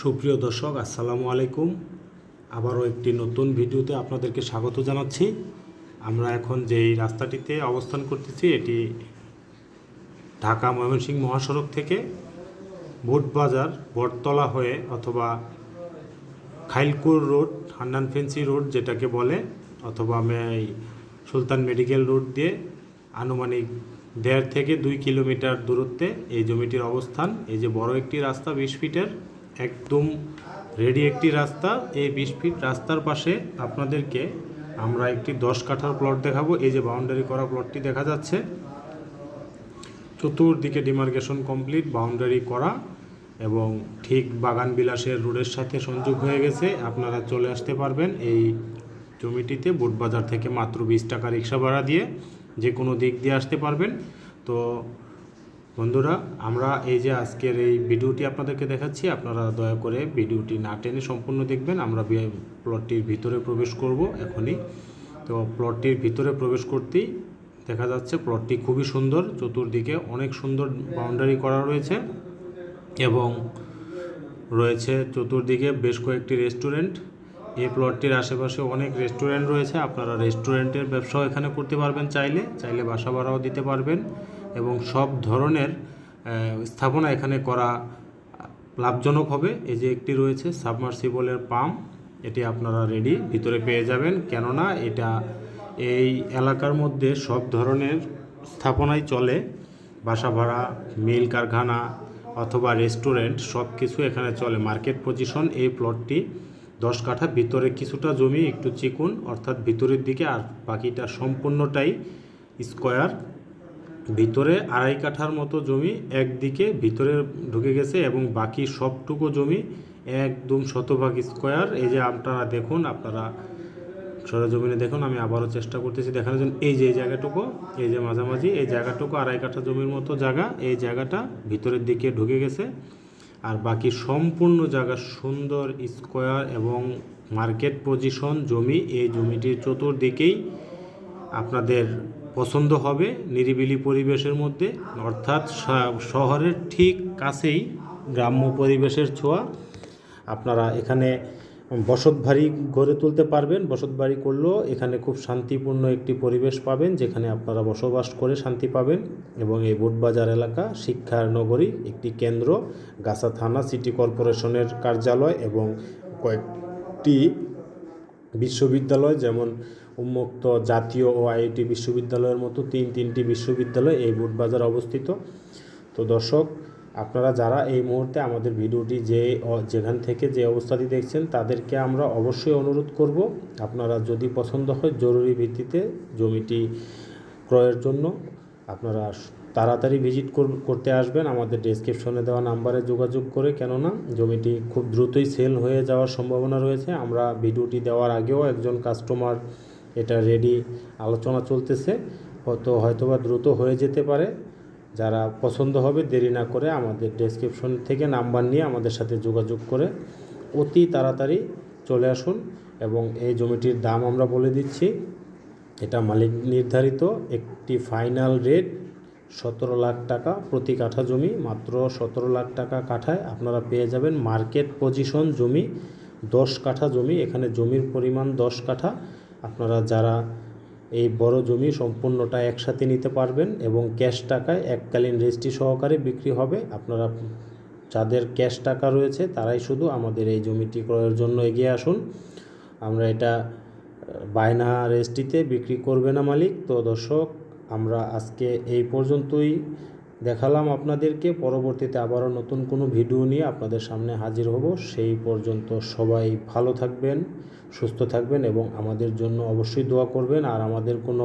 সুপ্রিয় দর্শক, আসসালামু আলাইকুম। আবারও একটি নতুন ভিডিওতে আপনাদেরকে স্বাগত জানাচ্ছি। আমরা এখন যেই রাস্তাটিতে অবস্থান করতেছি, এটি ঢাকা ময়মনসিংহ মহাসড়ক থেকে বোটবাজার বটতলা হয়ে অথবা Khailkur road, Hannan fancy road যেটাকে বলে, অথবা সুলতান মেডিকেল রোড দিয়ে আনুমানিক দেড় থেকে দুই কিলোমিটার দূরত্বে এই জমিটির অবস্থান। এই যে বড় একটি রাস্তা, বিশ ফিটের একদম রেডি একটি রাস্তা। এই বিশ ফিট রাস্তার পাশে আপনাদেরকে আমরা একটি দশ কাঠার প্লট দেখাবো। এই যে বাউন্ডারি করা প্লটটি দেখা যাচ্ছে। চতুর্দিকে ডিমার্কেশন কমপ্লিট বাউন্ডারি করা এবং ঠিক বাগান বিলাসের রোডের সাথে সংযোগ হয়ে গেছে। আপনারা চলে আসতে পারবেন এই জমিটিতে, বুটবাজার থেকে মাত্র বিশ টাকা রিক্সা ভাড়া দিয়ে। যে কোনো দিক দিয়ে আসতে পারবেন। তো বন্ধুরা, আমরা এই যে আজকের এই ভিডিওটি আপনাদেরকে দেখাচ্ছি, আপনারা দয়া করে ভিডিওটি না টেনে সম্পূর্ণ দেখবেন। আমরা প্লটটির ভিতরে প্রবেশ করব এখনই। তো প্লটটির ভিতরে প্রবেশ করতেই দেখা যাচ্ছে প্লটটি খুবই সুন্দর, চতুর্দিকে অনেক সুন্দর বাউন্ডারি করা রয়েছে এবং রয়েছে চতুর্দিকে বেশ কয়েকটি রেস্টুরেন্ট এই প্লটটির আশেপাশে অনেক রেস্টুরেন্ট রয়েছে, আপনারা রেস্টুরেন্টের ব্যবসাও এখানে করতে পারবেন চাইলে চাইলে বাসা ভাড়াও দিতে পারবেন। এবং সব ধরনের স্থাপনা এখানে করা লাভজনক হবে। এই যে একটি রয়েছে সাবমার্সিবলের পাম্প এটি আপনারা রেডি ভিতরে পেয়ে যাবেন। কেননা এটা এই এলাকার মধ্যে সব ধরনের স্থাপনাই চলে। বাসা ভাড়া, মিল কারখানা অথবা রেস্টুরেন্ট সব কিছু এখানে চলে। মার্কেট পজিশন এই প্লটটি দশ কাঠা, ভিতরে কিছুটা জমি, একটু চিকুন, অর্থাৎ ভিতরের দিকে আর বাকিটা সম্পূর্ণটাই স্কোয়ার ভিতরে আড়াই কাঠার মতো জমি একদিকে ভিতরে ঢুকে গেছে এবং বাকি সবটুকু জমি একদম শতভাগ স্কোয়ার। এই যে আপনারা দেখুন, আপনারা সরজমিনে দেখুন, আমি আবারও চেষ্টা করতেছি দেখানোর জন্য। এই যে, এই জায়গাটুকু, এই যে মাঝামাঝি, এই জায়গাটুকু আড়াই কাঠা জমির মতো জায়গা। এই জায়গাটা ভিতরের দিকে ঢুকে গেছে। আর বাকি সম্পূর্ণ জায়গা সুন্দর স্কোয়ার এবং মার্কেট পজিশন জমি। এই জমিটির চতুর্দিকেই আপনাদের পছন্দ হবে নিরিবিলি পরিবেশের মধ্যে। অর্থাৎ শহরের ঠিক কাছেই গ্রাম্য পরিবেশের ছোঁয়া। আপনারা এখানে বসত বাড়ি গড়ে তুলতে পারবেন। বসত বাড়ি করলেও এখানে খুব শান্তিপূর্ণ একটি পরিবেশ পাবেন, যেখানে আপনারা বসবাস করে শান্তি পাবেন। এবং এই বুটবাজার এলাকা শিক্ষার নগরী একটি কেন্দ্র, গাছা থানা সিটি কর্পোরেশনের কার্যালয় এবং কয়েকটি বিশ্ববিদ্যালয় যেমন উন্মুক্ত জাতীয় ও আইআইটি বিশ্ববিদ্যালয়ের মতো তিন তিনটি বিশ্ববিদ্যালয় এই বুটবাজার অবস্থিত। তো দর্শক, আপনারা যারা এই মুহূর্তে আমাদের ভিডিওটি যে যেখান থেকে যে অবস্থাটি দেখছেন, তাদেরকে আমরা অবশ্যই অনুরোধ করব, আপনারা যদি পছন্দ হয় জরুরি ভিত্তিতে জমিটি ক্রয়ের জন্য, আপনারা তাড়াতাড়ি ভিজিট কর- করতে আসবেন। আমাদের ডেসক্রিপশনে দেওয়া নাম্বারে যোগাযোগ করে, কেননা জমিটি খুব দ্রুতই সেল হয়ে যাওয়ার সম্ভাবনা রয়েছে। আমরা ভিডিওটি দেওয়ার আগেও একজন কাস্টমার এটা রেডি আলোচনা চলতেছে। হয়তো, হয়তোবা দ্রুত হয়ে যেতে পারে। যারা পছন্দ হবে, দেরি না করে আমাদের ডেসক্রিপশন থেকে নাম্বার নিয়ে আমাদের সাথে যোগাযোগ করে অতি তাড়াতাড়ি চলে আসুন এবং এই জমিটির দাম আমরা বলে দিচ্ছি। এটা মালিক নির্ধারিত, একটি ফাইনাল রেট সতেরো লাখ টাকা প্রতি কাঠা জমি। মাত্র সতেরো লাখ টাকা কাঠায় আপনারা পেয়ে যাবেন মার্কেট পজিশন জমি, দশ কাঠা জমি। এখানে জমির পরিমাণ দশ কাঠা। আপনারা যারা এই বড় জমি সম্পূর্ণটা একসাথে নিতে পারবেন এবং ক্যাশ টাকায় এককালীন রেজিস্ট্রি সহকারে বিক্রি হবে, আপনারা যাদের ক্যাশ টাকা রয়েছে তারাই শুধু আমাদের এই জমিটি ক্রয়ের জন্য এগিয়ে আসুন। আমরা এটা বায়না রেজিস্ট্রিতে বিক্রি করবে না মালিক। তো দর্শক, আমরা আজকে এই পর্যন্তই। দেখালাম আপনাদেরকে। পরবর্তীতে আবারও নতুন কোনো ভিডিও নিয়ে আপনাদের সামনে হাজির হব। সেই পর্যন্ত সবাই ভালো থাকবেন, সুস্থ থাকবেন এবং আমাদের জন্য অবশ্যই দোয়া করবেন। আর আমাদের কোনো